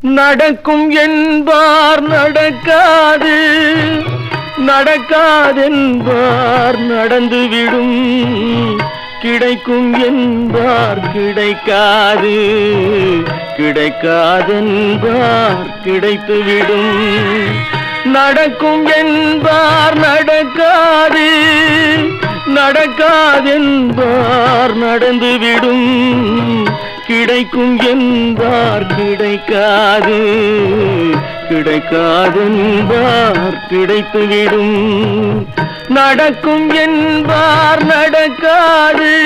நடக்கும் என்பார் நடக்காது. நடக்காதென்பார் நடந்துவிடும் கிடைக்கும் என்பார் கிடைக்காது. கிடைக்காதென்பார் கிடைத்துவிடும் நடக்கும் என்பார் நடக்காது. நடக்காதென்பார் நடந்துவிடும் கிடைக்கும் என்பார் கிடைக்காது. கிடைக்காதென்பார் கிடைத்துவிடும். நடக்கும் என்பார் நடக்காது.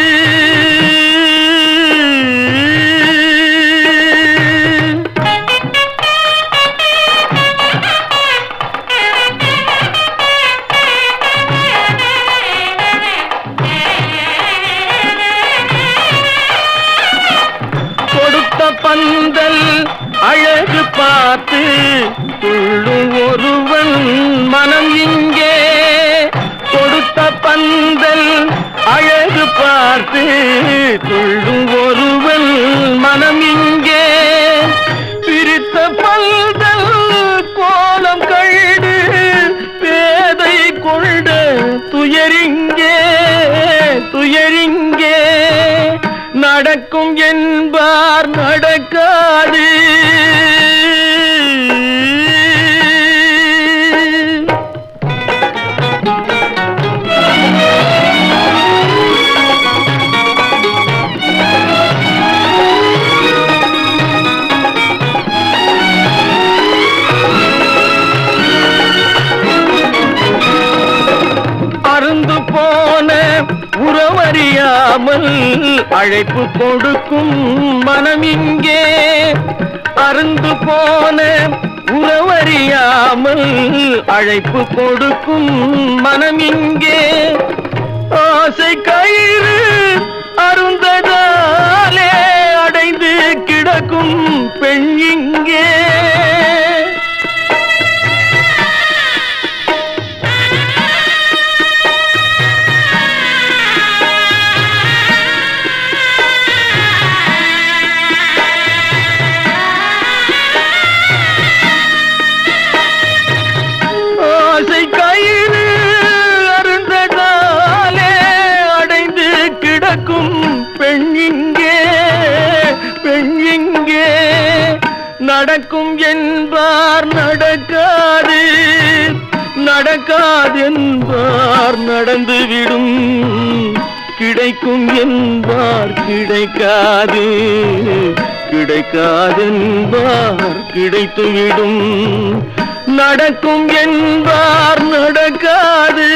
பார்த்து துள்ளும் ஒருவன் மனம் இங்கே. கொடுத்த பந்தல் அழகு பார்த்து துள்ளும் ஒருவன் மனம் இங்கே. பிரித்த பந்தல் கோலம் கண்டு பேதை கொண்ட துயரிங்கே துயரிங்கே. நடக்கும் என்பார் நடக்காது. உறவறியாமல் அழைப்பு கொடுக்கும் மனம் இங்கே அருந்து போன உறவறியாமல் அழைப்பு கொடுக்கும் மனம் இங்கே. ஆசை கயிறு நடக்கும் என்பார் நடக்காது நடக்காது என்பார் நடந்துவிடும் கிடைக்கும் என்பார் கிடைக்காது கிடைக்காதென்பார் கிடைத்துவிடும் நடக்கும் என்பார் நடக்காது